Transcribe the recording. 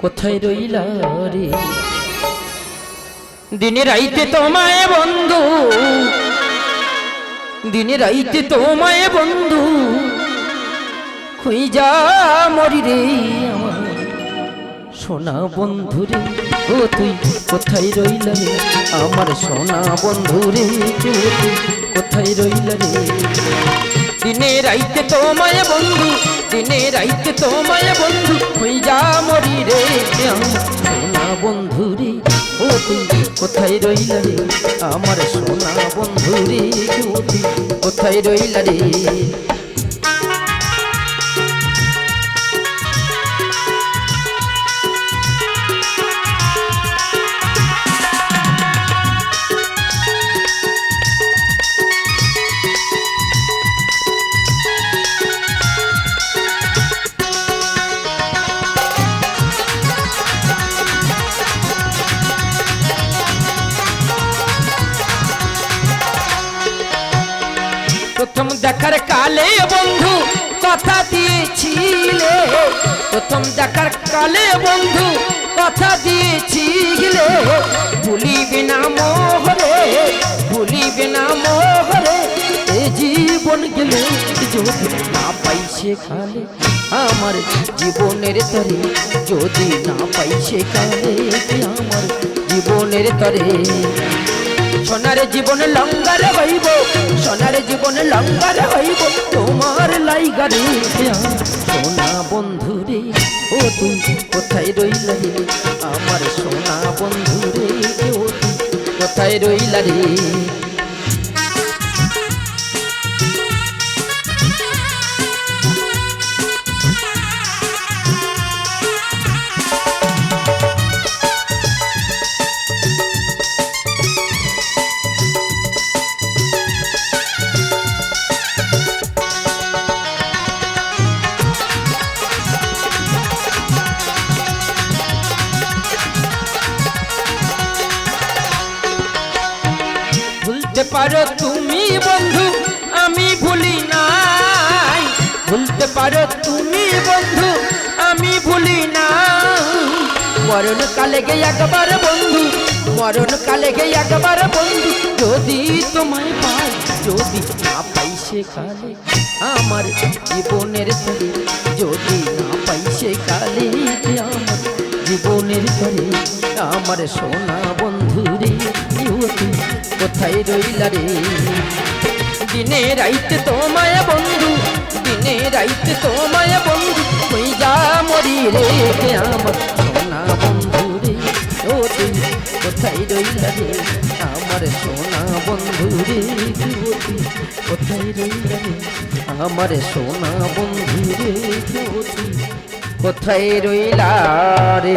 কোথায় রইলা রে? দিনে রাইতে তোমায় বন্ধু। দিনে রাইতে তোমায় বন্ধু। খুঁজা মরি রে সোনা বন্ধু রে, ও তুই কোথায় রইলা রে? আমার সোনা বন্ধু রে কোথায় রইলা রে? দিনে রাইতে তোমায় বন্ধু। দিনে রাইতে তোমায় বন্ধু হই যা মরি রে। সোনা বন্ধু রে, ও তুই কোথায় রইলা রে? আমার সোনা বন্ধু রে তুই কোথায় রইলা রে? প্রথম দেখার কালে বন্ধু কথা দিয়েছিলে। প্রথম দেখার কালে বন্ধু কথা দিয়েছিলে। ভুলিবে না মোহরে, ভুলিবে না মোহরে, এ জীবন গেলে যদি না পাই সেখানে, আমার জীবনের তরে যদি না পাই সেখানে, আমার জীবনের তরে সোনার জীবন লঙ্গার হইব, সোনার জীবন লঙ্গার হইব, তোমার লাইগারে সোনা বন্ধু রে, ও তুই কোথায় রইলা রে? আমার সোনা বন্ধু রে, ও তুই কোথায় রইলা রে? ভুলতে পারো তুমি বন্ধু, আমি ভুলি নাই। ভুলতে পারো তুমি বন্ধু, আমি ভুলি না মরণ কালে গে একবার বন্ধু মরণ কালে গে একবার বন্ধু, যদি তোমায় পাই, যদি না পাই সেকালে আমার জীবনের তরে যদি না পাই সেকালে আমার জীবনের তরে আমার সোনা বন্ধু রে ইউতি কোথায় রইলা রে? দিনে রাইতে তোমায় বন্ধু, দিনে রাইতে তোমায় বন্ধু তুই যা মরি রে আমার সোনা বন্ধু রে, ও তুই কোথায় রইলা রে? আমার সোনা বন্ধু রে কোথায় রইলা রে? আমার সোনা বন্ধু রে কোথায় রইলা রে?